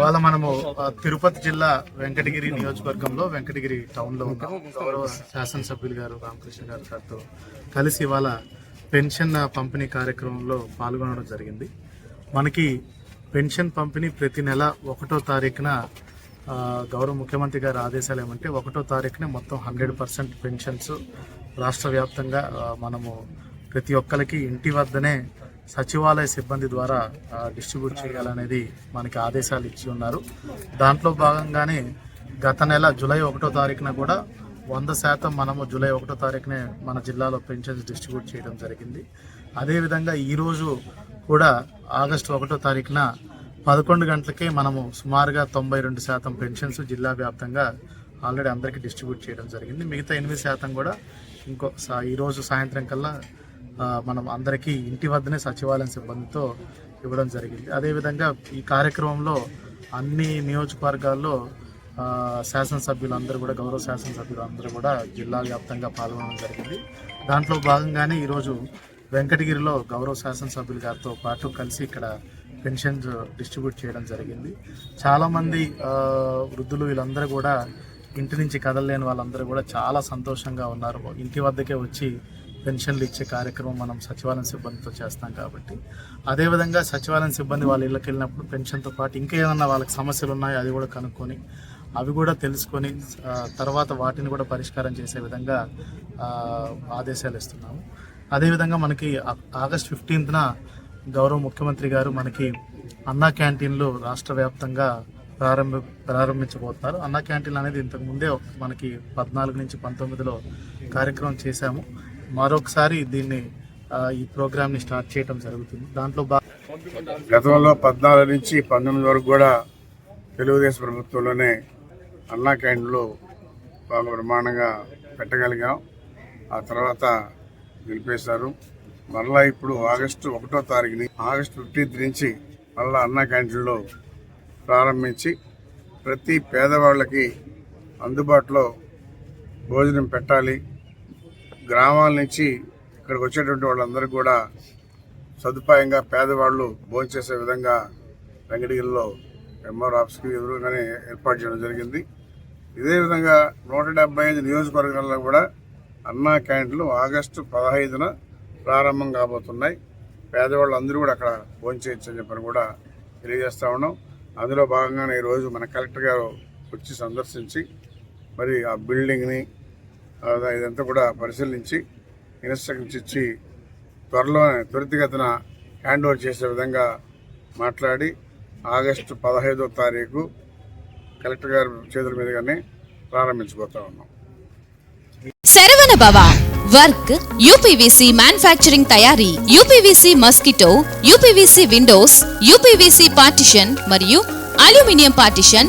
ఇవాళ మనము తిరుపతి జిల్లా వెంకటగిరి నియోజకవర్గంలో వెంకటగిరి టౌన్లో ఉన్నాం గౌరవ శాసనసభ్యులు గారు రామకృష్ణ గారు గారితో కలిసి ఇవాళ పెన్షన్ పంపిణీ కార్యక్రమంలో పాల్గొనడం జరిగింది. మనకి పెన్షన్ పంపిణీ ప్రతి నెల ఒకటో తారీఖున గౌరవ ముఖ్యమంత్రి గారి ఆదేశాలు ఏమంటే ఒకటో తారీఖున మొత్తం హండ్రెడ్ పర్సెంట్ పెన్షన్స్ రాష్ట్ర వ్యాప్తంగా మనము ప్రతి ఒక్కరికి ఇంటి వద్దనే సచివాలయ సిబ్బంది ద్వారా డిస్ట్రిబ్యూట్ చేయాలనేది మనకి ఆదేశాలు ఇచ్చి ఉన్నారు. దాంట్లో భాగంగానే గత నెల జూలై ఒకటో తారీఖున కూడా వంద శాతం మనము జూలై ఒకటో తారీఖునే మన జిల్లాలో పెన్షన్స్ డిస్ట్రిబ్యూట్ చేయడం జరిగింది. అదేవిధంగా ఈరోజు కూడా ఆగస్టు ఒకటో తారీఖున పదకొండు గంటలకే మనము సుమారుగా తొంభై రెండు శాతం పెన్షన్స్ జిల్లా వ్యాప్తంగా ఆల్రెడీ అందరికీ డిస్ట్రిబ్యూట్ చేయడం జరిగింది. మిగతా ఎనిమిది శాతం కూడా ఇంకో ఈరోజు సాయంత్రం కల్లా మనం అందరికీ ఇంటి వద్దనే సచివాలయం సిబ్బందితో ఇవ్వడం జరిగింది. అదేవిధంగా ఈ కార్యక్రమంలో అన్ని నియోజకవర్గాల్లో శాసనసభ్యులు అందరూ కూడా గౌరవ శాసనసభ్యులు అందరూ కూడా జిల్లా వ్యాప్తంగా పాల్గొనడం జరిగింది. దాంట్లో భాగంగానే ఈరోజు వెంకటగిరిలో గౌరవ శాసనసభ్యులు గారితో పాటు కలిసి ఇక్కడ పెన్షన్స్ డిస్ట్రిబ్యూట్ చేయడం జరిగింది. చాలామంది వృద్ధులు వీళ్ళందరూ కూడా ఇంటి నుంచి కదలలేని వాళ్ళందరూ కూడా చాలా సంతోషంగా ఉన్నారు. ఇంటి వద్దకే వచ్చి పెన్షన్లు ఇచ్చే కార్యక్రమం మనం సచివాలయం సిబ్బందితో చేస్తాం కాబట్టి. అదేవిధంగా సచివాలయం సిబ్బంది వాళ్ళ ఇళ్ళకి వెళ్ళినప్పుడు పెన్షన్తో పాటు ఇంకా ఏమన్నా వాళ్ళకి సమస్యలు ఉన్నాయో అది కూడా కనుక్కొని అవి కూడా తెలుసుకొని తర్వాత వాటిని కూడా పరిష్కారం చేసే విధంగా ఆదేశాలు ఇస్తున్నాము. అదేవిధంగా మనకి ఆగస్ట్ ఫిఫ్టీన్త్న గౌరవ ముఖ్యమంత్రి గారు మనకి అన్నా క్యాంటీన్లు రాష్ట్ర వ్యాప్తంగా ప్రారంభ ప్రారంభించబోతున్నారు. అన్నా క్యాంటీన్ అనేది ఇంతకు ముందే మనకి పద్నాలుగు నుంచి పంతొమ్మిదిలో కార్యక్రమం చేశాము. మరొకసారి దీన్ని ఈ ప్రోగ్రామ్ని స్టార్ట్ చేయడం జరుగుతుంది. దాంట్లో బా గతంలో పద్నాలుగు నుంచి పంతొమ్మిది వరకు కూడా తెలుగుదేశం ప్రభుత్వంలోనే అన్నా క్యాంటీన్లు బాగా బ్రహ్మాండంగా పెట్టగలిగాం. ఆ తర్వాత నిలిపేశారు. మరలా ఇప్పుడు ఆగస్టు ఒకటో తారీఖుని ఆగస్టు ఫిఫ్టీన్త్ నుంచి మళ్ళా అన్నా క్యాంటీన్లు ప్రారంభించి ప్రతి పేదవాళ్ళకి అందుబాటులో భోజనం పెట్టాలి. గ్రామాల నుంచి ఇక్కడికి వచ్చేటువంటి వాళ్ళందరూ కూడా సదుపాయంగా పేదవాళ్ళు భోంచేసే విధంగా వెంకటగిరిలో ఎంఆర్ ఆఫీస్కి ఎదురుగానే ఏర్పాటు చేయడం జరిగింది. ఇదే విధంగా నూట డెబ్బై ఐదు నియోజకవర్గాల్లో కూడా అన్నా క్యాంటీన్లు ఆగస్టు పదహైదున ప్రారంభం కాబోతున్నాయి. పేదవాళ్ళు అందరూ కూడా అక్కడ భోంచేయచ్చు అని చెప్పని కూడా తెలియజేస్తా ఉన్నాం. అందులో భాగంగానే ఈరోజు మన కలెక్టర్ గారు వచ్చి సందర్శించి మరి ఆ బిల్డింగ్ని ఇదంతా కూడా పరిశీలించి ఇన్స్ట్రక్షన్స్ ఇచ్చి త్వరలో త్వరితగతిన హ్యాండ్ ఓవర్ చేసే విధంగా మాట్లాడి ఆగస్టు పదహైదో తారీఖు కలెక్టర్ గారి చేతుల మీదుగానే ప్రారంభించబోతా ఉన్నాం. Saravana Baba work UPVC manufacturing తయారీ UPVC mosquito UPVC windows UPVC partition మరియు అల్యూమినియం పార్టిషన్